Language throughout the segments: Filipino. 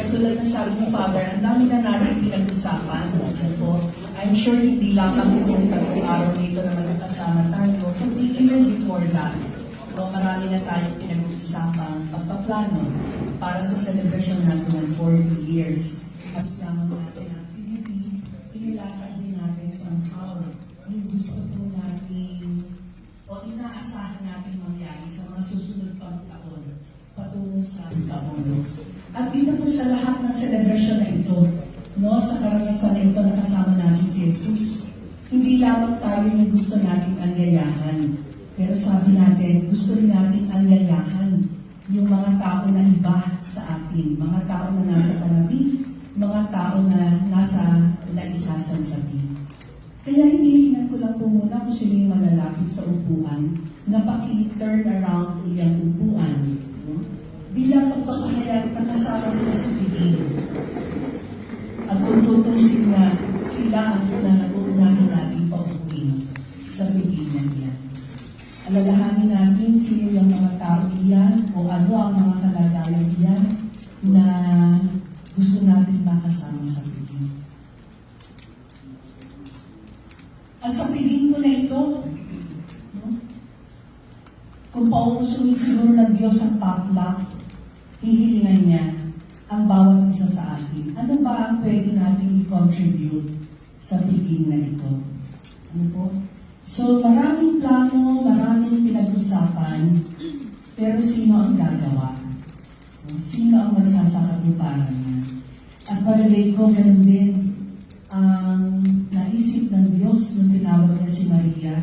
Katulad ng sabi mo, Father, ang dami na natin pinag-usapan. Ano po, I'm sure hindi lamang itong tatlong araw dito na magkakasama tayo, kundi even before that. No, marami na tayong pinag-usapan pagpaplano para sa celebration natin ng 40 years. Tapos lamang sa taon. At dito po sa lahat ng celebration na ito, no, sa karanasan na ito nakasama natin si Jesus, hindi lamang tayo yung gusto natin anyayahan. Pero sabi natin, gusto rin natin anyayahan yung mga tao na iba sa atin, mga tao na nasa kanabi, mga tao na nasa laisasang tabi. Kaya hinihingan ko lang po muna kung sino yung malalapit sa upuan na paki-turn around yung upuan. No? Bilang pagpapahayag na kasama sila sa bibig. At kung tutusin na sila ang una na uunahin natin paupuin sa bibigan niya. Alalahanin natin sino yung mga tao iyan o ano ang mga kalagayan iyan na gusto natin makasama sa bibig. At sa piling ko na ito, no? kung pauusuin siguro ng Diyos ang potluck, hihilingan niya ang bawat isa sa atin. Ano ba ang pwede natin i-contribute sa piling na ito? Ano po? So, maraming plano, maraming pinag-usapan, pero sino ang gagawa? No? Sino ang magsasakatuparan niya? At palagay ko, ganun din ang naisip ng Diyos nung tinawag niya si Maria.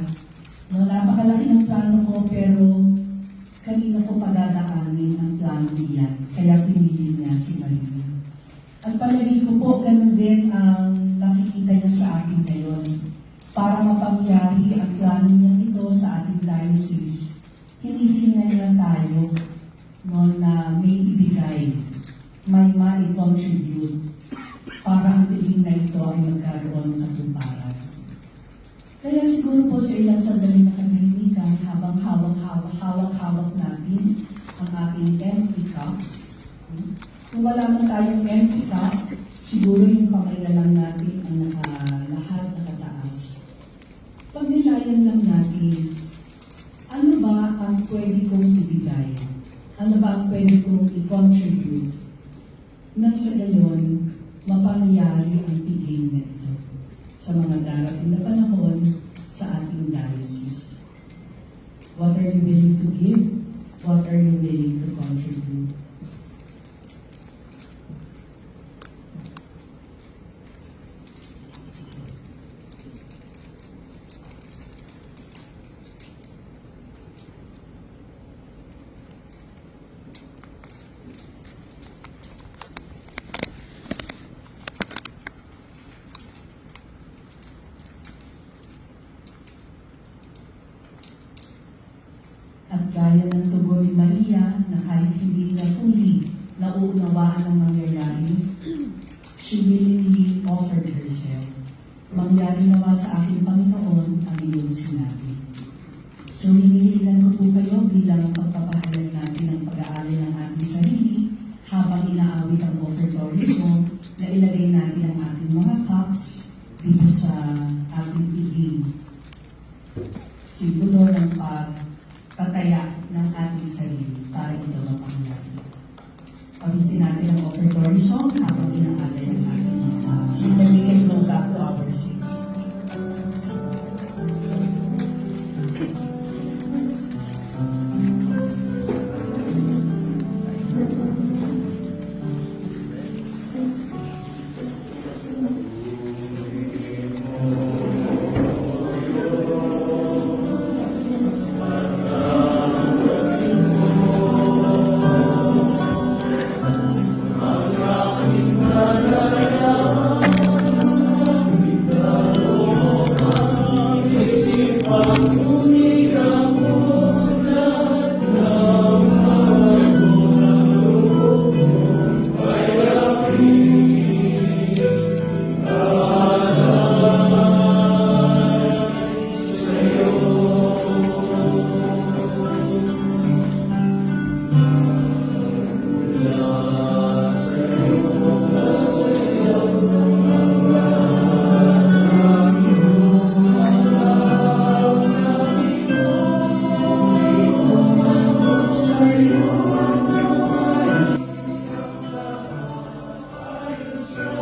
No, napakalaki ng plano ko, pero kanina ko padadaanin ang plano niya. Kaya pinili niya si Maria. At palagay ko po, ganun din ang nakikita niya sa akin ngayon. Para mapangyari ang plano niya ito sa ating diocese, hinihilingan niya tayo no, na may ibigay, may ma-contribute para ang piling na ito ay magkaroon ng katuparan. Kaya siguro po sa ilang sandali na kanahimikan habang hawak-hawak-hawak natin ang ating empty cups. Hmm? Kung wala man tayong empty cup, siguro yung kamay na lang natin ang nakalahat nakataas. Pagnilayan lang natin, ano ba ang pwede kong ibigay? Ano ba ang pwede kong i-contribute? Nang sa gayon, mapangyari ang tigil na ito sa mga darating na panahon sa ating diocese. What are you willing to give? What are you willing to contribute? At gaya ng tugon ni Maria na kahit hindi niya fully nauunawaan ang mangyayari, she willingly offered herself. Mangyari nawa sa aking Panginoon ang iyong sinabi. So hinihilan ko po kayo bilang pagpapahayag natin ng pag-aaral ng ating sarili habang inaawit ang offertory song na ilagay natin ang ating mga cups dito sa ating piging. Siguro ng pagtataya ng ating sarili para Allah.